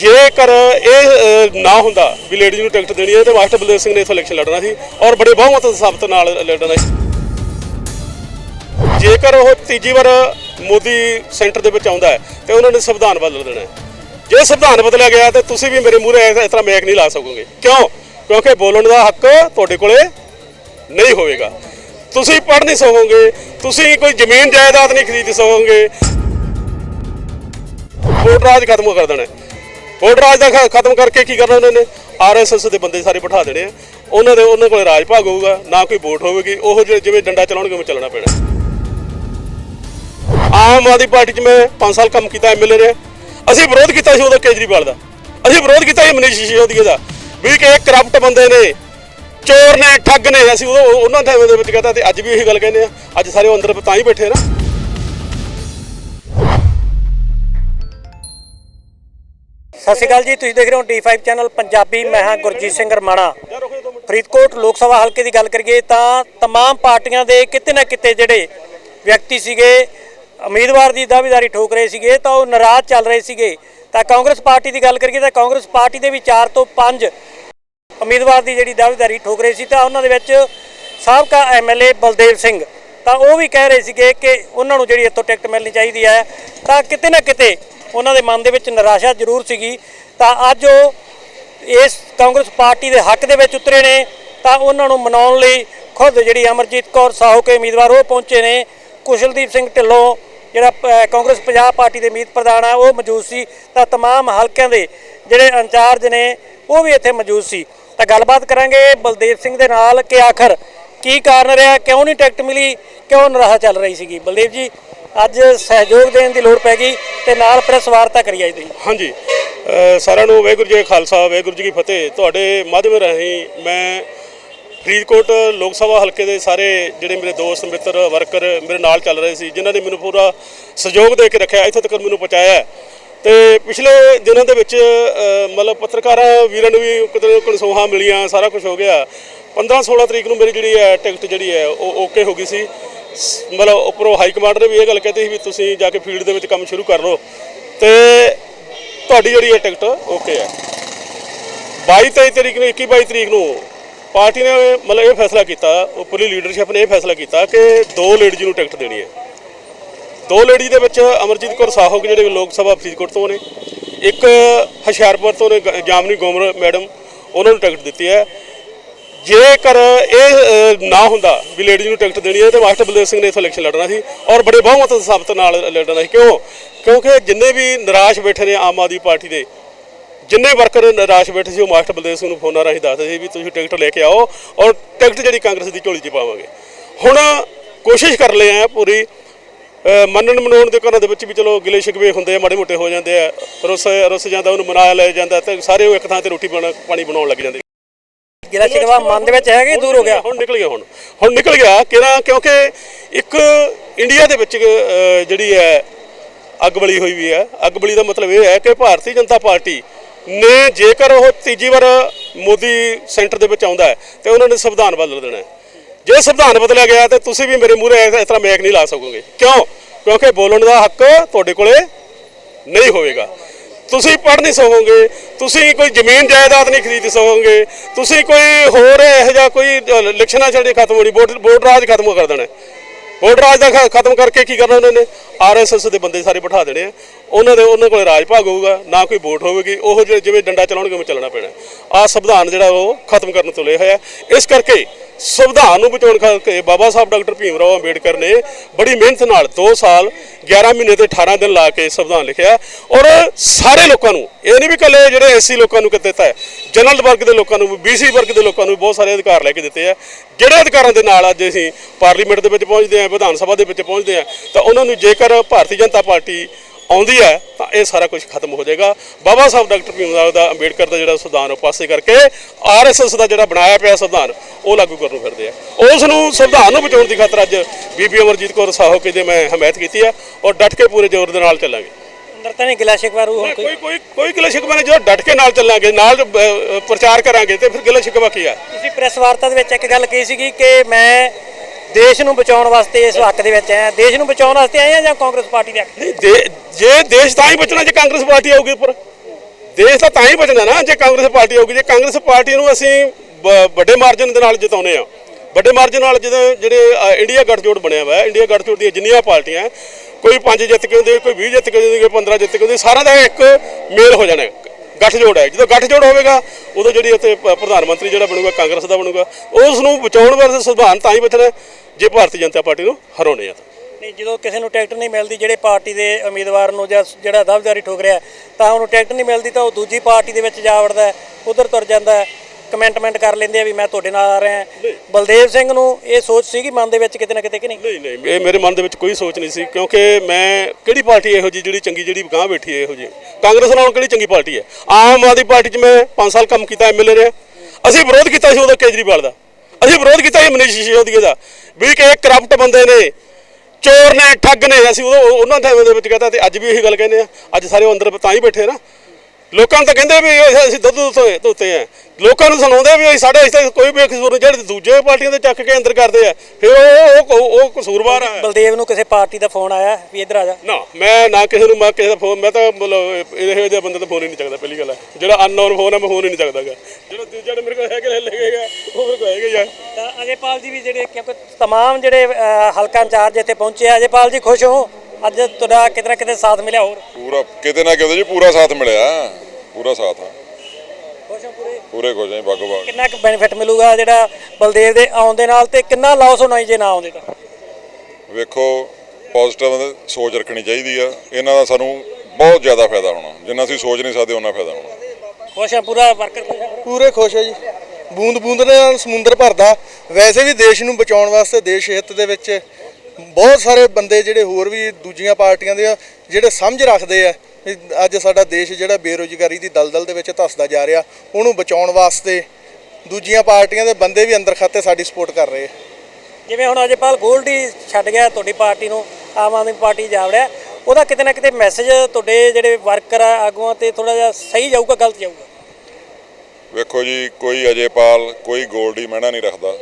ਜੇਕਰ ਇਹ ਨਾ ਹੁੰਦਾ ਵੀ ਲੇਡੀ ਨੂੰ ਟਿਕਟ ਦੇਣੀ ਹੈ ਤੇ ਮਾਸਟਰ ਬਲਦੇਵ ਸਿੰਘ ਨੇ ਇਥੋਂ ਇਲੈਕਸ਼ਨ ਲੜਨਾ ਸੀ ਔਰ ਬੜੇ ਬਹੁਮਤ ਸਾਬਤ ਨਾਲ ਲੜਨਾ ਸੀ। ਜੇਕਰ ਉਹ ਤੀਜੀ ਵਾਰ ਮੋਦੀ ਸੈਂਟਰ ਦੇ ਵਿੱਚ ਆਉਂਦਾ ਹੈ ਤੇ ਉਹਨਾਂ ਨੇ ਸੰਵਿਧਾਨ ਬਦਲ ਦੇਣਾ ਜੇ ਸੰਵਿਧਾਨ ਬਦਲਿਆ ਗਿਆ ਤੇ ਤੁਸੀਂ ਵੀ ਮੇਰੇ ਮੂਹਰੇ ਇਸ ਤਰ੍ਹਾਂ ਮੈਕ ਨਹੀਂ ਲਾ ਸਕੋਗੇ। ਕਿਉਂ? ਕਿਉਂਕਿ ਬੋਲਣ ਦਾ ਹੱਕ ਤੁਹਾਡੇ ਕੋਲੇ ਨਹੀਂ ਹੋਵੇਗਾ। ਤੁਸੀਂ ਪੜ੍ਹ ਨਹੀਂ ਸਕੋਗੇ, ਤੁਸੀਂ ਕੋਈ ਜ਼ਮੀਨ ਜਾਇਦਾਦ ਨਹੀਂ ਖਰੀਦ ਸਕੋਗੇ। ਵੋਟ ਰਾਜ ਖਤਮ ਕਰ ਦੇਣਾ ਵੋਟ ਰਾਜ ਦਾ ਖ- ਖਤਮ ਕਰਕੇ ਕੀ ਕਰਨਾ ਉਹਨਾਂ ਨੇ? ਆਰਐਸਐਸ ਦੇ ਬੰਦੇ ਸਾਰੇ ਬਿਠਾ ਦੇਣੇ ਆ। ਉਹਨਾਂ ਦੇ ਉਹਨਾਂ ਕੋਲ ਰਾਜ ਭਾਗ ਹੋਊਗਾ, ਨਾ ਕੋਈ ਵੋਟ ਹੋਵੇਗੀ। ਉਹ ਜਿਹੇ- ਜਿਵੇਂ ਡੰਡਾ ਚਲਾਉਣਗੇ, ਉਵੇਂ ਚੱਲਣਾ ਪੈਣਾ। ਆਮ ਆਦਮੀ ਪਾਰਟੀ 'ਚ ਮੈਂ 5 ਸਾਲ ਕੰਮ ਕੀਤਾ ਐਮਐਲਏ ਰਿਹਾ ਅਸੀਂ ਵਿਰੋਧ ਕੀਤਾ ਸੀ ਉਦੋਂ ਕੇਜਰੀਵਾਲ ਦਾ। ਅਸੀਂ ਵਿਰੋਧ ਕੀਤਾ ਸੀ ਮਨੀਸ਼ ਸਿਸੋਦੀਆ ਦਾ। ਵੀ ਕਿ ਇਹ ਕਰਪਟ ਬੰਦੇ ਨੇ। ਚੋਰ ਨੇ, ਠੱਗ ਨੇ। ਅਸੀਂ ਉਦੋਂ ਉਹਨਾਂ ਟਾਈਮ ਦੇ ਵਿੱਚ ਕਹਤਾ ਤੇ ਅੱਜ ਵੀ ਇਹੀ ਗੱਲ ਕਹਿੰਦੇ ਆ। ਅੱਜ ਸਾਰੇ ਉਹ ਅੰਦਰ ਤਾਂ ਹੀ ਬੈਠੇ ਨਾ। ਸਤਿ ਸ਼੍ਰੀ ਅਕਾਲ ਜੀ ਤੁਸੀਂ ਦੇਖ ਰਹੇ ਹੋ D5 ਚੈਨਲ ਪੰਜਾਬੀ ਮੈਂ ਹਾਂ ਗੁਰਜੀਤ ਸਿੰਘ ਰਮਾਣਾ ਫਰੀਦਕੋਟ ਲੋਕ ਸਭਾ ਹਲਕੇ ਦੀ ਗੱਲ ਕਰੀਏ ਤਾਂ तमाम ਪਾਰਟੀਆਂ ਦੇ ਕਿਤੇ ਨਾ ਕਿਤੇ ਜਿਹੜੇ ਵਿਅਕਤੀ ਸੀਗੇ ਉਮੀਦਵਾਰ ਦੀ ਦਾਅਵੇਦਾਰੀ ਠੋਕ ਰਹੇ ਸੀਗੇ ਤਾਂ ਉਹ ਨਾਰਾਜ਼ ਚੱਲ ਰਹੇ ਸੀਗੇ ਤਾਂ ਕਾਂਗਰਸ ਪਾਰਟੀ ਦੀ ਗੱਲ ਕਰੀਏ ਤਾਂ ਕਾਂਗਰਸ ਪਾਰਟੀ ਦੇ ਵੀ 4 ਤੋਂ 5 ਉਮੀਦਵਾਰ ਦੀ ਜਿਹੜੀ ਦਾਅਵੇਦਾਰੀ ਠੋਕ ਰਹੇ ਸੀ ਤਾਂ ਉਹਨਾਂ ਦੇ ਵਿੱਚ ਸਾਬਕਾ ਐਮਐਲਏ ਬਲਦੇਵ ਸਿੰਘ ਤਾਂ ਉਹ ਵੀ ਕਹਿ ਰਹੇ ਸੀਗੇ ਕਿ ਉਹਨਾਂ ਨੂੰ ਜਿਹੜੀ ਇੱਥੋਂ ਟਿਕਟ ਮਿਲਣੀ ਚਾਹੀਦੀ ਹੈ ਤਾਂ ਕਿਤੇ ਨਾ ਕਿਤੇ ਉਹਨਾਂ ਦੇ ਮਨ ਦੇ ਵਿੱਚ ਨਿਰਾਸ਼ਾ ਜ਼ਰੂਰ ਸੀਗੀ ਤਾਂ ਅੱਜ ਉਹ ਇਸ ਕਾਂਗਰਸ ਪਾਰਟੀ ਦੇ ਹੱਕ ਦੇ ਵਿੱਚ ਉਤਰੇ ਨੇ ਤਾਂ ਉਹਨਾਂ ਨੂੰ ਮਨਾਉਣ ਲਈ ਖੁਦ ਜਿਹੜੀ ਅਮਰਜੀਤ ਕੌਰ ਸਾਹੂ ਕੇ ਉਮੀਦਵਾਰ ਉਹ ਪਹੁੰਚੇ ਨੇ ਕੁਸ਼ਲਦੀਪ ਸਿੰਘ ਢਿੱਲੋਂ ਜਿਹੜਾ ਅਹ, ਕਾਂਗਰਸ ਪੰਜਾਬ ਪਾਰਟੀ ਦੇ ਮੀਤ ਪ੍ਰਧਾਨ ਆ ਉਹ ਮੌਜੂਦ ਸੀ ਤਾਂ तमाम ਹਲਕਿਆਂ ਦੇ ਜਿਹੜੇ ਇੰਚਾਰਜ ਨੇ ਉਹ ਵੀ ਇੱਥੇ ਮੌਜੂਦ ਸੀ ਤਾਂ ਗੱਲਬਾਤ ਕਰਾਂਗੇ ਬਲਦੇਵ ਸਿੰਘ ਦੇ ਨਾਲ ਕਿ ਆਖਰ ਕੀ ਕਾਰਨ ਰਿਹਾ ਕਿਉਂ ਨਹੀਂ ਟਿਕਟ ਮਿਲੀ ਕਿਉਂ ਨਿਰਾਸ਼ਾ ਚੱਲ ਰਹੀ ਸੀਗੀ ਬਲਦੇਵ ਜੀ ਅੱਜ ਸਹਿਯੋਗ ਦੇਣ ਦੀ ਲੋੜ ਪੈ ਗਈ ਤੇ ਨਾਲ ਪ੍ਰੈਸ ਵਾਰਤਾ ਕਰੀ ਆਈ ਤੁਸੀਂ। ਹਾਂਜੀ। ਸਾਰਿਆਂ ਨੂੰ ਵਾਹਿਗੁਰੂ ਜੀ ਕਾ ਖਾਲਸਾ, ਵਾਹਿਗੁਰੂ ਜੀ ਕੀ ਫਤਿਹ। ਤੁਹਾਡੇ ਮਾਧਿਅਮ ਰਾਹੀਂ ਮੈਂ ਫਰੀਦਕੋਟ ਲੋਕ ਸਭਾ ਹਲਕੇ ਦੇ ਸਾਰੇ ਜਿਹੜੇ ਮੇਰੇ ਦੋਸਤ, ਮਿੱਤਰ, ਵਰਕਰ ਮੇਰੇ ਨਾਲ ਚੱਲ ਰਹੇ ਸੀ, ਜਿਨ੍ਹਾਂ ਨੇ ਮੈਨੂੰ ਪੂਰਾ ਸਹਿਯੋਗ ਦੇ ਕੇ ਰੱਖਿਆ, ਇੱਥੇ ਤੱਕ ਮੈਨੂੰ ਪਹੁੰਚਾਇਆ ਹੈ। ਤੇ ਪਿਛਲੇ ਦਿਨਾਂ ਦੇ ਵਿੱਚ ਮਤਲਬ ਪੱਤਰਕਾਰਾਂ, ਵੀਰਾਂ ਨੂੰ ਵੀ ਕਿਤੇ ਕਨਸੋਹਾਂ ਮਿਲੀਆਂ, ਸਾਰਾ ਕੁਝ ਹੋ ਗਿਆ। 15 16 ਤਰੀਕ ਨੂੰ ਮੇਰੀ ਜਿਹੜੀ ਹੈ ਟਿਕਟ ਜਿਹੜੀ ਹੈ, ਉਹ ਓਕੇ ਹੋ ਗਈ ਸੀ। ਮਤਲਬ ਉੱਪਰੋਂ ਹਾਈ ਕਮਾਂਡ ਨੇ ਵੀ ਇਹ ਗੱਲ ਕਹੀ ਸੀ ਵੀ ਤੁਸੀਂ ਜਾ ਕੇ ਫੀਲਡ ਦੇ ਵਿੱਚ ਕੰਮ ਸ਼ੁਰੂ ਕਰ ਲਓ। ਤੇ ਤੁਹਾਡੀ ਜਿਹੜੀ ਹੈ ਟਿਕਟ ਓਕੇ ਹੈ। 22 23 ਤਰੀਕ ਨੂੰ 21 22 ਤਰੀਕ ਨੂੰ ਪਾਰਟੀ ਨੇ ਮਤਲਬ ਇਹ ਫੈਸਲਾ ਕੀਤਾ, ਉੱਪਰਲੀ ਲੀਡਰਸ਼ਿਪ ਨੇ ਇਹ ਫੈਸਲਾ ਕੀਤਾ ਕਿ ਦੋ ਲੇਡੀਜ਼ ਨੂੰ ਟਿਕਟ ਦੇਣੀ ਹੈ। ਦੋ ਲੇਡੀ ਦੇ ਵਿੱਚ ਅਮਰਜੀਤ ਕੌਰ ਸਾਹੋਕ ਜਿਹੜੇ ਲੋਕ ਸਭਾ ਫਰੀਦਕੋਟ ਤੋਂ ਨੇ, ਇੱਕ ਹੁਸ਼ਿਆਰਪੁਰ ਤੋਂ ਨੇ ਜਾਮਨੀ ਗੋਮਰ ਮੈਡਮ, ਉਹਨਾਂ ਨੂੰ ਟਿਕਟ ਦਿੱਤੀ ਹੈ। ਜੇਕਰ ਇਹ ਨਾ ਹੁੰਦਾ ਵੀ ਲੇਡੀ ਨੂੰ ਟਿਕਟ ਦੇਣੀ ਹੈ, ਤੇ ਮਾਸਟਰ ਬਲਦੇਵ ਸਿੰਘ ਨੇ ਇਥੋਂ ਇਲੈਕਸ਼ਨ ਲੜਨਾ ਸੀ ਔਰ ਬੜੇ ਬਹੁਮਤ ਸਾਬਤ ਨਾਲ ਲੜਨਾ ਸੀ। ਕਿਉਂ? ਕਿਉਂਕਿ ਜਿੰਨੇ ਵੀ ਨਿਰਾਸ਼ ਬੈਠੇ ਨੇ ਆਮ ਆਦਮੀ ਪਾਰਟੀ ਦੇ, ਜਿੰਨੇ ਵਰਕਰ ਨਿਰਾਸ਼ ਬੈਠੇ ਸੀ, ਉਹ ਮਾਸਟਰ ਬਲਦੇਵ ਸਿੰਘ ਨੂੰ ਫੋਨਾਂ ਰਾਹੀਂ ਦੱਸਦੇ ਸੀ ਵੀ ਤੁਸੀਂ ਟਿਕਟ ਲੈ ਕੇ ਆਓ ਔਰ ਟਿਕਟ ਜਿਹੜੀ ਕਾਂਗਰਸ ਦੀ ਝੋਲੀ 'ਚ ਪਾਵਾਂਗੇ। ਹੁਣ ਕੋਸ਼ਿਸ਼ ਕਰ ਲਏ ਆ ਪੂਰੀ ਮੰਨਣ ਮਨਾਉਣ ਦੇ ਘਰਾਂ ਦੇ ਵਿੱਚ ਵੀ ਚਲੋ ਗਿਲੇ ਸ਼ਿਕਵੇ ਹੁੰਦੇ ਆ, ਮਾੜੇ ਮੋਟੇ ਹੋ ਜਾਂਦੇ ਆ, ਰੁੱਸ ਰੁੱਸ ਜਾਂਦਾ, ਉਹਨੂੰ ਮਨਾਇਆ ਲੈ ਜਾਂਦਾ ਤੇ ਸਾਰੇ ਉਹ ਇੱਕ ਥਾਂ ਤੇ ਰੋਟੀ ਬਣਾ, ਪਾਣੀ ਬਣਾਉਣ ਲੱਗ ਜਾਂਦੇ। ਜਿਹੜਾ ਸ਼ਿਕਵਾ ਮਨ ਦੇ ਵਿੱਚ ਹੈਗਾ? ਕਿ ਦੂਰ ਹੋ ਗਿਆ। ਹੁਣ ਨਿਕਲ ਗਿਆ ਹੁਣ। ਹੁਣ ਨਿਕਲ ਗਿਆ ਕਿਹੜਾ? ਕਿਉਂਕਿ ਇੱਕ ਇੰਡੀਆ ਦੇ ਵਿੱਚ ਜਿਹੜੀ ਹੈ ਅੱਗ ਬਲੀ ਹੋਈ ਵੀ ਹੈ। ਅੱਗ ਬਲੀ ਦਾ ਮਤਲਬ ਇਹ ਹੈ ਕਿ ਭਾਰਤੀ ਜਨਤਾ ਪਾਰਟੀ ਨੇ ਜੇਕਰ ਉਹ ਤੀਜੀ ਵਾਰ ਮੋਦੀ ਸੈਂਟਰ ਦੇ ਵਿੱਚ ਆਉਂਦਾ ਹੈ ਤੇ ਉਹਨਾਂ ਨੇ ਸੰਵਿਧਾਨ ਬਦਲ ਦੇਣਾ ਹੈ। ਜੇ ਸੰਵਿਧਾਨ ਬਦਲਿਆ ਗਿਆ ਤੇ ਤੁਸੀਂ ਵੀ ਮੇਰੇ ਮੂਹਰੇ ਇਸ ਇਸ ਤਰ੍ਹਾਂ ਮੈਕ ਨਹੀਂ ਲਾ ਸਕੋਗੇ। ਕਿਉਂ? ਕਿਉਂਕਿ ਬੋਲਣ ਦਾ ਹੱਕ ਤੁਹਾਡੇ ਕੋਲੇ ਨਹੀਂ ਹੋਵੇਗਾ। ਤੁਸੀਂ ਪੜ੍ਹ ਨਹੀਂ ਸਕੋਗੇ ਤੁਸੀਂ ਕੋਈ ਜ਼ਮੀਨ ਜਾਇਦਾਦ ਨਹੀਂ ਖਰੀਦ ਸਕੋਗੇ ਤੁਸੀਂ ਕੋਈ ਹੋਰ ਇਹੋ ਜਿਹਾ ਕੋਈ ਇਲੈਕਸ਼ਨਾਂ ਜਿਹੜੀ ਖਤਮ ਹੋਣੀ, ਵੋਟ ਵੋਟ ਰਾਜ ਖਤਮ ਕਰ ਦੇਣਾ। ਵੋਟ ਰਾਜ ਦਾ ਖ- ਖਤਮ ਕਰਕੇ ਕੀ ਕਰਨਾ ਉਹਨਾਂ ਨੇ? ਆਰਐਸਐਸ ਦੇ ਬੰਦੇ ਸਾਰੇ ਬਿਠਾ ਦੇਣੇ ਆ। ਉਹਨਾਂ ਦੇ, ਉਹਨਾਂ ਕੋਲ ਰਾਜ ਭਾਗ ਹੋਊਗਾ, ਨਾ ਕੋਈ ਵੋਟ ਹੋਵੇਗੀ, ਉਹ ਜਿਹੇ- ਜਿਵੇਂ ਡੰਡਾ ਚਲਾਉਣਗੇ ਉਵੇਂ ਚੱਲਣਾ ਪੈਣਾ। ਆ ਸੰਵਿਧਾਨ ਜਿਹੜਾ ਉਹ ਖਤਮ ਕਰਨ ਤੋਂ ਲਿਆ ਹੋਇਆ। ਇਸ ਕਰਕੇ ਸੰਵਿਧਾਨ ਨੂੰ ਬਚਾਉਣ ਕਰਕੇ ਬਾਬਾ ਸਾਹਿਬ ਡਾਕਟਰ ਭੀਮ ਰਾਓ ਅੰਬੇਡਕਰ ਨੇ ਬੜੀ ਮਿਹਨਤ ਨਾਲ 2 ਸਾਲ 11 ਮਹੀਨੇ ਤੇ 18 ਦਿਨ ਲਾ ਕੇ ਸੰਵਿਧਾਨ ਲਿਖਿਆ ਔਰ ਸਾਰੇ ਲੋਕਾਂ ਨੂੰ, ਇਹ ਨਹੀਂ ਵੀ ਕੱਲੇ ਜਿਹੜੇ ਐਸਸੀ ਲੋਕਾਂ ਨੂੰ ਕਿ ਦਿੱਤਾ ਹੈ, ਜਨਰਲ ਵਰਗ ਦੇ ਲੋਕਾਂ ਨੂੰ ਵੀ ਬੀਸੀ ਵਰਗ ਦੇ ਲੋਕਾਂ ਨੂੰ ਵੀ ਬਹੁਤ ਸਾਰੇ ਅਧਿਕਾਰ ਲੈ ਕੇ ਦਿੱਤੇ ਆ ਜਿਹੜੇ ਅਧਿਕਾਰਾਂ ਦੇ ਨਾਲ ਅੱਜ ਅਸੀਂ ਪਾਰਲੀਮੈਂਟ ਦੇ ਵਿੱਚ ਪਹੁੰਚਦੇ ਆ ਵਿਧਾਨ ਸਭਾ ਦੇ ਵਿੱਚ ਪਹੁੰਚਦੇ ਆ ਤਾਂ ਉਹਨਾਂ ਨੂੰ ਜੇਕਰ ਭਾਰਤੀ ਜਨਤਾ ਪਾਰਟੀ ਆਉਂਦੀ ਹੈ ਤਾਂ ਇਹ ਸਾਰਾ ਕੁਝ ਖਤਮ ਹੋ ਜਾਏਗਾ। ਬਾਬਾ ਸਾਹਿਬ ਡਾਕਟਰ ਭੀਮ ਰਾਓ ਦਾ ਅੰਬੇਡਕਰ ਦਾ ਜਿਹੜਾ ਸੰਵਿਧਾਨ ਉਹ ਪਾਸੇ ਕਰਕੇ ਆਰਐਸਐਸ ਦਾ ਜਿਹੜਾ ਬਣਾਇਆ ਪਿਆ ਸੰਵਿਧਾਨ ਉਹ ਲਾਗੂ ਕਰਨ ਨੂੰ ਫਿਰਦੇ ਆ। ਉਸ ਨੂੰ ਸੰਵਿਧਾਨ ਨੂੰ ਬਚਾਉਣ ਦੀ ਖਾਤਰ ਅੱਜ ਬੀਬੀ ਅਮਰਜੀਤ ਕੌਰ ਸਾਹੋ ਕੇ ਦੇ ਮੈਂ ਹਮਾਇਤ ਕੀਤੀ ਹੈ ਔਰ ਡਟ ਕੇ ਪੂਰੇ ਜ਼ੋਰ ਦੇ ਨਾਲ ਚੱਲਾਂਗੇ। ਅੰਦਰ ਤਾਂ ਨਹੀਂ ਗਿਲਾ ਸ਼ਿਕਵਾ ਰੂ ਕੋਈ? ਕੋਈ ਕੋਈ ਗਿਲਾ ਸ਼ਿਕਵਾ ਨਹੀਂ ਜੋ ਡਟ ਕੇ ਨਾਲ ਚੱਲਾਂਗੇ ਨਾਲ ਪ੍ਰਚਾਰ ਕਰਾਂਗੇ ਤੇ ਫਿਰ ਗਿਲਾ ਸ਼ਿਕਵਾ ਕੀ ਆ? ਤੁਸੀਂ ਪ੍ਰੈਸ ਵਾਰਤਾ ਦੇ ਵਿੱਚ ਇੱਕ ਗੱਲ ਕਹੀ ਸੀਗੀ ਕਿ ਮੈਂ ਦੇਸ਼ ਨੂੰ ਬਚਾਉਣ ਵਾਸਤੇ ਇਸ ਹੱਕ ਦੇ ਵਿੱਚ ਆਇਆ। ਦੇਸ਼ ਨੂੰ ਬਚਾਉਣ ਵਾਸਤੇ ਆਏ ਆ ਜਾਂ ਕਾਂਗਰਸ ਪਾਰਟੀ ਦੇ ਹੱਕ ਨਹੀਂ ਦੇ ਜੇ ਦੇਸ਼ ਤਾਂ ਹੀ ਬਚਣਾ ਜੇ ਕਾਂਗਰਸ ਪਾਰਟੀ ਆਊਗੀ ਉੱਪਰ। ਦੇਸ਼ ਤਾਂ ਤਾਂ ਹੀ ਬਚਣਾ ਨਾ ਜੇ ਕਾਂਗਰਸ ਪਾਰਟੀ ਆਊਗੀ। ਜੇ ਕਾਂਗਰਸ ਪਾਰਟੀ ਨੂੰ ਅਸੀਂ ਬ- ਵੱਡੇ ਮਾਰਜਨ ਦੇ ਨਾਲ ਜਿਤਾਉਨੇ ਆ। ਵੱਡੇ ਮਾਰਜਨ ਨਾਲ ਜਦੋਂ ਜਿਹੜੇ ਅ, ਇੰਡੀਆ ਗੱਠਜੋੜ ਬਣਿਆ ਹੋਇਆ ਹੈ, ਇੰਡੀਆ ਗੱਠਜੋੜ ਦੀਆਂ ਜਿੰਨੀਆਂ ਪਾਰਟੀਆਂ ਹੈ, ਕੋਈ 5 ਜਿੱਤ ਕੇ ਹੁੰਦੇ ਕੋਈ 20 ਜਿੱਤ ਕੇ ਹੁੰਦੇ ਕੋਈ 15 ਜਿੱਤ ਕੇ ਹੁੰਦੇ ਸਾਰਾ ਦਾ ਇੱਕ ਮੇਲ ਹੋ ਜਾਣਾ। ਹੈ। ਗੱਠਜੋੜ ਹੈ। ਜਦੋਂ ਗੱਠਜੋੜ ਹੋਵੇਗਾ ਉਦੋਂ ਜਿਹੜੀ ਉੱਥੇ ਪ- ਪ੍ਰਧਾਨ ਮੰਤਰੀ ਜਿਹੜਾ ਬਣੂਗਾ ਕਾਂਗਰਸ ਦਾ ਬਣੂਗਾ ਉਸ ਨੂੰ ਬਚਾਉਣ ਵਾਸਤੇ ਸੰਵਿਧਾਨ ਤਾਂ ਹੀ ਬਚਣਾ। ਹੈ, ਜੇ ਭਾਰਤੀ ਜਨਤਾ ਪਾਰਟੀ ਨੂੰ ਹਰਾਉਣੇ ਆ ਤਾਂ। ਨਹੀਂ ਜਦੋਂ ਕਿਸੇ ਨੂੰ ਟਿਕਟ ਨਹੀਂ ਮਿਲਦੀ ਜਿਹੜੇ ਪਾਰਟੀ ਦੇ ਉਮੀਦਵਾਰ ਨੂੰ ਜਾਂ ਜਿਹੜਾ ਦਾਅਵੇਦਾਰੀ ਠੋਕ ਰਿਹਾ ਤਾਂ ਉਹਨੂੰ ਟਿਕਟ ਨਹੀਂ ਮਿਲਦੀ ਤਾਂ ਉਹ ਦੂਜੀ ਪਾਰਟੀ ਦੇ ਵਿੱਚ ਜਾ ਵੜਦਾ ਉਧਰ ਤੁਰ ਜਾਂਦਾ ਕਮੈਂਟਮੈਂਟ ਕਰ ਲੈਂਦੇ ਆ ਵੀ ਮੈਂ ਤੁਹਾਡੇ ਨਾਲ ਆ ਰਿਹਾ ਬਲਦੇਵ ਸਿੰਘ ਨੂੰ ਇਹ ਸੋਚ ਸੀਗੀ ਮਨ ਦੇ ਵਿੱਚ ਕਿਤੇ ਨਾ ਕਿਤੇ ਕਿ ਨਹੀਂ? ਨਹੀਂ ਨਹੀਂ ਇਹ ਮੇਰੇ ਮਨ ਦੇ ਵਿੱਚ ਕੋਈ ਸੋਚ ਨਹੀਂ ਸੀ ਕਿਉਂਕਿ ਮੈਂ ਕਿਹੜੀ ਪਾਰਟੀ ਇਹੋ ਜੀ ਜਿਹੜੀ ਚੰਗੀ ਜਿਹੜੀ ਗਾਂ ਬੈਠੀ ਹੈ ਇਹੋ ਜੀ ਕਾਂਗਰਸ ਨਾਲੋਂ ਕਿਹੜੀ ਚੰਗੀ ਪਾਰਟੀ ਹੈ? ਆਮ ਆਦਮੀ ਪਾਰਟੀ 'ਚ ਮੈਂ 5 ਸਾਲ ਕੰਮ ਕੀਤਾ ਐਮਐਲਏ ਰਿਹਾ। ਅਸੀਂ ਵਿਰੋਧ ਕੀਤਾ ਸੀ ਉਦੋਂ ਕੇਜਰੀਵਾਲ ਦਾ। ਅਸੀਂ ਵਿਰੋਧ ਕੀਤਾ ਸੀ ਮਨੀਸ਼ ਸਿਸੋਦੀਆ ਦਾ, ਵੀ ਕਿ ਇਹ ਕਰਪਟ ਬੰਦੇ ਨੇ, ਚੋਰ ਨੇ, ਠੱਗ ਨੇ, ਅਸੀਂ ਉਦੋਂ ਉਹਨਾਂ ਟਾਈਮ ਦੇ ਵਿੱਚ ਕਹਤਾ ਤੇ ਅੱਜ ਵੀ ਇਹੀ ਗੱਲ ਕਹਿੰਦੇ ਆ, ਅੱਜ ਸਾਰੇ ਉਹ ਅੰਦਰ ਤਾਂ ਹੀ ਬੈਠੇ ਨਾ। ਲੋਕਾਂ ਨੂੰ ਤਾਂ ਕਹਿੰਦੇ ਵੀ ਅਸੀਂ ਦੁੱਧ ਤੋਂ ਧੋਤੇ ਆ। ਲੋਕਾਂ ਨੂੰ ਸੁਣਾਉਂਦੇ ਵੀ ਅਸੀਂ ਸਾਡੇ ਇਸ ਤੇ ਕੋਈ ਵੀ ਕਸੂਰ ਨਹੀਂ ਜਿਹੜੇ ਦੂਜੇ ਪਾਰਟੀਆਂ ਦੇ ਚੱਕ ਕੇ ਅੰਦਰ ਕਰਦੇ ਆ ਫਿਰ ਉਹ ਉਹ ਉਹ ਕਸੂਰਵਾਰ ਆ ਬਲਦੇਵ ਨੂੰ ਕਿਸੇ ਪਾਰਟੀ ਦਾ ਫੋਨ ਆਇਆ ਵੀ ਇੱਧਰ ਆ ਜਾ ਨਾ ਮੈਂ ਨਾ ਕਿਸੇ ਨੂੰ ਮੈਂ ਕਿਸੇ ਦਾ ਫੋਨ ਮੈਂ ਤਾਂ ਮਤਲਬ ਇਹੋ ਜਿਹੇ ਬੰਦੇ ਦਾ ਫੋਨ ਹੀ ਨਹੀਂ ਚੱਕਦਾ ਪਹਿਲੀ ਗੱਲ ਹੈ ਜਿਹੜਾ ਅਨਨੋਨ ਫੋਨ ਹੈ ਮੈਂ ਫੋਨ ਹੀ ਨਹੀਂ ਚੱਕਦਾਗਾ ਜਿਹੜਾ ਦੂਜਾ ਮੇਰੇ ਕੋਲ ਹੈਗੇ ਲੈ ਲੇਗਾ ਉਹ ਮੇਰੇ ਕੋਲ ਹੈਗਾ ਯਾਰ ਤਾਂ ਅਜੇਪਾਲ ਜੀ ਵੀ ਜਿਹੜੇ ਕਿਉਂਕਿ तमाम ਜਿਹੜੇ ਅਹ, ਹਲਕਾ ਇੰਚਾਰਜ ਇੱਥੇ ਪਹੁੰਚੇ ਆ ਅਜੇਪਾਲ ਜੀ ਖੁਸ਼ ਹੋ ਅੱਜ ਤੁਹਾਡਾ ਕਿਤੇ ਨਾ ਕਿਤੇ ਸਾਥ ਮਿਲਿਆ ਹੋਰ ਪੂਰਾ ਕਿਤੇ ਨਾ ਕਿਤੇ ਜੀ ਪੂਰਾ ਸਾਥ ਮਿਲਿਆ ਪੂਰਾ ਸਾਥ ਆ ਖੁਸ਼ ਹੋ ਪੂਰੇ ਖੁਸ਼ ਆਂ ਬਾਗੋ ਬਾਗ ਕਿੰਨਾ ਕੁ ਬੈਨੀਫਿਟ ਮਿਲੂਗਾ ਜਿਹੜਾ ਬਲਦੇਵ ਦੇ ਆਉਣ ਦੇ ਨਾਲ ਤੇ ਕਿੰਨਾ ਲਾਸ ਹੋਣਾ ਜੀ ਜੇ ਨਾ ਆਉਂਦੇ ਤਾਂ? ਵੇਖੋ ਪੋਜ਼ਿਟਿਵ ਸੋਚ ਰੱਖਣੀ ਚਾਹੀਦੀ ਆ। ਇਹਨਾਂ ਦਾ ਸਾਨੂੰ ਬਹੁਤ ਜ਼ਿਆਦਾ ਫਾਇਦਾ ਹੋਣਾ। ਜਿੰਨਾ ਅਸੀਂ ਸੋਚ ਨਹੀਂ ਸਕਦੇ ਉਹਨਾਂ ਫਾਇਦਾ ਹੋਣਾ। ਖੁਸ਼ ਆ ਪੂਰਾ ਵਰਕਰ ਆ? ਪੂਰਾ? ਖੁਸ਼ ਹੈ ਜੀ। ਬੂੰਦ ਬੂੰਦ ਨਾਲ ਸਮੁੰਦਰ ਭਰਦਾ। ਵੈਸੇ ਵੀ ਦੇਸ਼ ਨੂੰ ਬਚਾਉਣ ਵਾਸਤੇ ਦੇਸ਼ ਹਿੱਤ ਦੇ ਵਿੱਚ ਬਹੁਤ ਸਾਰੇ ਬੰਦੇ ਜਿਹੜੇ ਹੋਰ ਵੀ ਦੂਜੀਆਂ ਪਾਰਟੀਆਂ ਦੇ ਆ, ਜਿਹੜੇ ਸਮਝ ਰੱਖਦੇ ਆ ਅੱਜ ਸਾਡਾ ਦੇਸ਼ ਜਿਹੜਾ ਬੇਰੋਜ਼ਗਾਰੀ ਦੀ ਦਲਦਲ ਦੇ ਵਿੱਚ ਧੱਸਦਾ ਜਾ ਰਿਹਾ ਉਹਨੂੰ ਬਚਾਉਣ ਵਾਸਤੇ ਦੂਜੀਆਂ ਪਾਰਟੀਆਂ ਦੇ ਬੰਦੇ ਵੀ ਅੰਦਰ ਖਾਤੇ ਸਾਡੀ ਸਪੋਰਟ ਕਰ ਰਹੇ ਆ। ਜਿਵੇਂ ਹੁਣ ਅਜੇਪਾਲ ਗੋਲਡੀ ਛੱਡ ਗਿਆ ਤੁਹਾਡੀ ਪਾਰਟੀ ਨੂੰ ਆਮ ਆਦਮੀ ਪਾਰਟੀ ਜਾ ਵੜਿਆ ਉਹਦਾ ਕਿਤੇ ਨਾ ਕਿਤੇ ਮੈਸੇਜ ਤੁਹਾਡੇ ਜਿਹੜੇ ਵਰਕਰ ਆ ਆਗੂਆਂ ਤੇ ਥੋੜਾ ਜਿਹਾ ਸਹੀ ਜਾਊਗਾ ਗਲਤ ਜਾਊਗਾ? ਵੇਖੋ ਜੀ ਕੋਈ ਅਜੇਪਾਲ ਕੋਈ ਗੋਲਡੀ ਮਹਿਣਾ ਨਹੀਂ ਰੱਖਦਾ।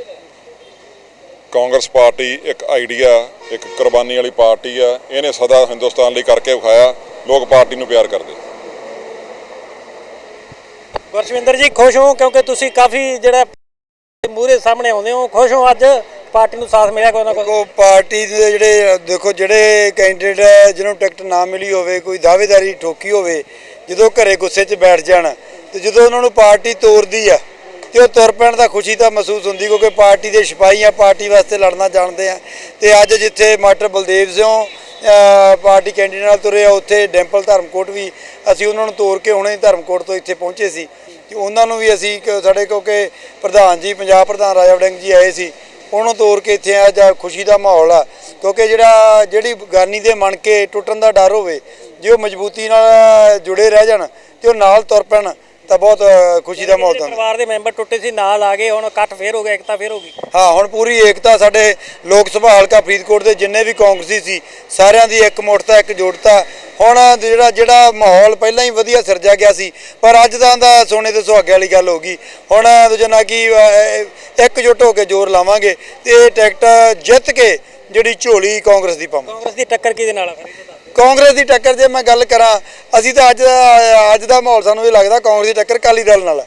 ਕਾਂਗਰਸ ਪਾਰਟੀ ਇੱਕ ਆਈਡੀਆ ਇੱਕ ਕੁਰਬਾਨੀ ਵਾਲੀ ਪਾਰਟੀ ਆ ਇਹਨੇ ਸਦਾ ਹਿੰਦੁਸਤਾਨ ਲਈ ਕਰਕੇ ਵਿਖਾਇਆ। ਲੋਕ ਪਾਰਟੀ ਨੂੰ ਪਿਆਰ ਕਰਦੇ। ਗੁਰਸ਼ਵਿੰਦਰ ਜੀ ਖੁਸ਼ ਹੋ? ਕਿਉਂਕਿ ਤੁਸੀਂ ਕਾਫੀ ਜਿਹੜਾ ਮੂਹਰੇ ਸਾਹਮਣੇ ਆਉਂਦੇ ਹੋ ਖੁਸ਼ ਹੋ ਅੱਜ? ਪਾਰਟੀ ਨੂੰ ਸਾਥ ਮਿਲਿਆ ਕੋਈ ਨਾ ਕੋਈ? ਦੇਖੋ ਪਾਰਟੀ ਦੇ ਜਿਹੜੇ ਦੇਖੋ ਜਿਹੜੇ ਕੈਂਡੀਡੇਟ ਹੈ ਜਿਹਨਾਂ ਨੂੰ ਟਿਕਟ ਨਾ ਮਿਲੀ ਹੋਵੇ ਕੋਈ ਦਾਅਵੇਦਾਰੀ ਠੋਕੀ ਹੋਵੇ ਜਦੋਂ ਘਰੇ ਗੁੱਸੇ 'ਚ ਬੈਠ ਜਾਣ ਤੇ ਜਦੋਂ ਉਹਨਾਂ ਨੂੰ ਪਾਰਟੀ ਤੋਰਦੀ ਆ ਤੇ ਉਹ ਤੁਰ ਪੈਣ ਦਾ ਖੁਸ਼ੀ ਤਾਂ ਮਹਿਸੂਸ ਹੁੰਦੀ ਕਿਉਂਕਿ ਪਾਰਟੀ ਦੇ ਸਿਪਾਹੀ ਆ ਪਾਰਟੀ ਵਾਸਤੇ ਲੜਨਾ ਜਾਣਦੇ ਆ। ਤੇ ਅੱਜ ਜਿੱਥੇ master Baldev Singh party candidate ਨਾਲ ਤੁਰੇ ਆ, ਉੱਥੇ ਡੈਂਪਲ ਧਰਮਕੋਟ ਵੀ ਅਸੀਂ ਉਹਨਾਂ ਨੂੰ ਤੋਰ ਕੇ ਹੁਣੇ ਧਰਮਕੋਟ ਤੋਂ ਇੱਥੇ ਪਹੁੰਚੇ ਸੀ। ਤੇ ਉਹਨਾਂ ਨੂੰ ਵੀ ਅਸੀਂ ਸਾਡੇ ਕਿਉਂਕਿ ਪ੍ਰਧਾਨ ਜੀ, ਪੰਜਾਬ ਪ੍ਰਧਾਨ ਰਾਜਾ ਵੜਿੰਗ ਜੀ ਆਏ ਸੀ, ਉਹਨੂੰ ਤੋਰ ਕੇ ਇੱਥੇ ਆ ਜਾਂ ਖੁਸ਼ੀ ਦਾ ਮਾਹੌਲ ਆ। ਕਿਉਂਕਿ ਜਿਹੜਾ, ਜਿਹੜੀ ਗਾਨੀ ਦੇ ਮਣ ਕੇ ਟੁੱਟਣ ਦਾ ਡਰ ਹੋਵੇ, ਜੇ ਉਹ ਮਜ਼ਬੂਤੀ ਨਾਲ ਜੁੜੇ ਰਹਿ ਜਾਣ ਤੇ ਉਹ ਨਾਲ ਤੁਰ ਪੈਣ ਤਾਂ ਬਹੁਤ ਖੁਸ਼ੀ ਦਾ ਮਾਹੌਲ ਤਾਂ ਪਰਿਵਾਰ ਦੇ ਮੈਂਬਰ ਟੁੱਟੇ ਸੀ ਨਾਲ ਆ ਗਏ ਹੁਣ ਇਕੱਠ ਫੇਰ ਹੋ ਗਿਆ ਇਕਤਾ ਫੇਰ ਹੋ ਗਈ। ਹਾਂ ਹੁਣ ਪੂਰੀ ਏਕਤਾ ਸਾਡੇ ਲੋਕ ਸਭਾ ਹਲਕਾ ਫਰੀਦਕੋਟ ਦੇ ਜਿੰਨੇ ਵੀ ਕਾਂਗਰਸੀ ਸੀ ਸਾਰਿਆਂ ਦੀ ਇੱਕ ਮੁੱਠਤਾ ਇੱਕ ਜੋੜਤਾ। ਹੁਣ ਜਿਹੜਾ ਜਿਹੜਾ ਮਾਹੌਲ ਪਹਿਲਾਂ ਹੀ ਵਧੀਆ ਸਿਰਜਿਆ ਗਿਆ ਸੀ ਪਰ ਅੱਜ ਦਾ ਦਾ ਸੋਨੇ ਤੇ ਸੁਹਾਗੇ ਵਾਲੀ ਗੱਲ ਹੋ ਗਈ। ਹੁਣ ਜਨਾ ਕਿ ਅਹ, ਇਕਜੁੱਟ ਹੋ ਕੇ ਜ਼ੋਰ ਲਾਵਾਂਗੇ ਤੇ ਇਹ ਟਿਕਟ ਜਿੱਤ ਕੇ ਜਿਹੜੀ ਝੋਲੀ ਕਾਂਗਰਸ ਦੀ ਪਾਵਾਂਗੇ ਕਾਂਗਰਸ ਦੀ ਟੱਕਰ ਕਿਹਦੇ ਨਾਲ ਆ ਫਿਰ ਇਹ ਤਾਂ ਦੱਸ ਦਿਓ। ਕਾਂਗਰਸ ਦੀ ਟੱਕਰ ਜੇ ਮੈਂ ਗੱਲ ਕਰਾਂ ਅਸੀਂ ਤਾਂ ਅੱਜ ਦਾ ਅੱਜ ਦਾ ਮਾਹੌਲ ਸਾਨੂੰ ਇਹ ਲੱਗਦਾ ਕਾਂਗਰਸ ਦੀ ਟੱਕਰ ਅਕਾਲੀ ਦਲ ਨਾਲ ਹੈ।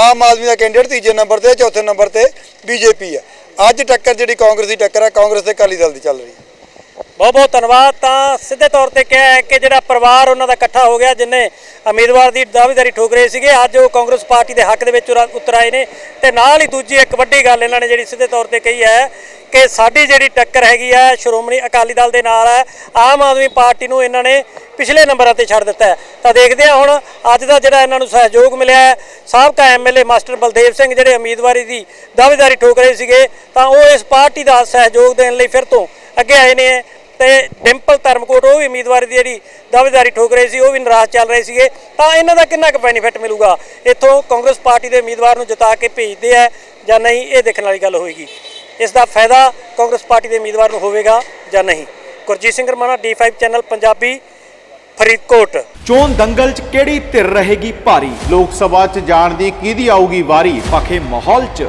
ਆਮ ਆਦਮੀ ਦਾ ਕੈਂਡੀਡੇਟ ਤੀਜੇ ਨੰਬਰ ਤੇ ਚੌਥੇ ਨੰਬਰ ਤੇ ਬੀਜੇਪੀ ਹੈ ਅੱਜ ਟੱਕਰ ਜਿਹੜੀ ਕਾਂਗਰਸ ਦੀ ਟੱਕਰ ਹੈ ਕਾਂਗਰਸ ਤੇ ਅਕਾਲੀ ਦਲ ਦੀ ਚੱਲ ਰਹੀ ਹੈ ਬਹੁਤ ਬਹੁਤ ਧੰਨਵਾਦ। ਤਾਂ ਸਿੱਧੇ ਤੌਰ ਤੇ ਕਿਹਾ ਹੈ ਕਿ ਜਿਹੜਾ ਪਰਿਵਾਰ ਉਹਨਾਂ ਦਾ ਇਕੱਠਾ ਹੋ ਗਿਆ, ਜਿਨੇ ਉਮੀਦਵਾਰ ਦੀ ਦਾਅਵੇਦਾਰੀ ਠੋਕ ਰਹੇ ਸੀਗੇ, ਅੱਜ ਉਹ ਕਾਂਗਰਸ ਪਾਰਟੀ ਦੇ ਹੱਕ ਦੇ ਵਿੱਚ ਉਰਾ- ਉਤਰ ਆਏ ਨੇ। ਤੇ ਨਾਲ ਹੀ ਦੂਜੀ ਇੱਕ ਵੱਡੀ ਗੱਲ ਇਹਨਾਂ ਨੇ ਜਿਹੜੀ ਸਿੱਧੇ ਤੌਰ ਤੇ ਕਹੀ ਹੈ ਕਿ ਸਾਡੀ ਜਿਹੜੀ ਟੱਕਰ ਹੈਗੀ ਹੈ, ਸ਼੍ਰੋਮਣੀ ਅਕਾਲੀ ਦਲ ਦੇ ਨਾਲ ਹੈ, ਆਮ ਆਦਮੀ ਪਾਰਟੀ ਨੂੰ ਇਹਨਾਂ ਨੇ ਪਿਛਲੇ ਨੰਬਰਾਂ ਤੇ ਛੱਡ ਦਿੱਤਾ ਤਾਂ ਦੇਖਦੇ ਹਾਂ ਹੁਣ ਅੱਜ ਦਾ ਜਿਹੜਾ ਇਹਨਾਂ ਨੂੰ ਸਹਿਯੋਗ ਮਿਲਿਆ ਹੈ, ਸਾਬਕਾ ਐਮਐਲਏ ਮਾਸਟਰ ਬਲਦੇਵ ਸਿੰਘ ਜਿਹੜੇ ਉਮੀਦਵਾਰੀ ਦੀ ਦਾਅਵੇਦਾਰੀ ਠੋਕ ਰਹੇ ਸੀਗੇ, ਤਾਂ ਉਹ ਇਸ ਪਾਰਟੀ ਦਾ ਸਹਿਯੋਗ ਦੇਣ ਲਈ ਫਿਰ ਤੋਂ ਅੱਗੇ ਆਏ ਨੇ ਤੇ ਡਿੰਪਲ ਧਰਮਕੋਟ, ਉਹ ਵੀ ਉਮੀਦਵਾਰੀ ਦੀ ਜਿਹੜੀ ਦਾਅਵੇਦਾਰੀ ਠੋਕ ਰਹੇ ਸੀ, ਉਹ ਵੀ ਨਾਰਾਜ਼ ਚੱਲ ਰਹੇ ਸੀਗੇ। ਤਾਂ ਇਹਨਾਂ ਦਾ ਕਿੰਨਾ ਕੁ ਬੈਨੀਫਿਟ ਮਿਲੂਗਾ? ਇੱਥੋਂ ਕਾਂਗਰਸ ਪਾਰਟੀ ਦੇ ਉਮੀਦਵਾਰ ਨੂੰ ਜਿਤਾ ਕੇ ਭੇਜਦੇ ਆ ਜਾਂ ਨਹੀਂ, ਇਹ ਦੇਖਣ ਵਾਲੀ ਗੱਲ ਹੋਏਗੀ। ਇਸ ਦਾ ਫਾਇਦਾ ਕਾਂਗਰਸ ਪਾਰਟੀ ਦੇ ਉਮੀਦਵਾਰ ਨੂੰ ਹੋਵੇਗਾ ਜਾਂ ਨਹੀਂ? Gurjeet Singh Ramana D5 channel Punjabi, Faridkot. ਚੋਣ ਦੰਗਲ 'ਚ ਕਿਹੜੀ ਧਿਰ ਰਹੇਗੀ ਭਾਰੀ? ਲੋਕ ਸਭਾ 'ਚ ਜਾਣ ਦੀ ਕਿਹਦੀ ਆਊਗੀ ਵਾਰੀ? ਪਖੇ ਮਾਹੌਲ 'ਚ।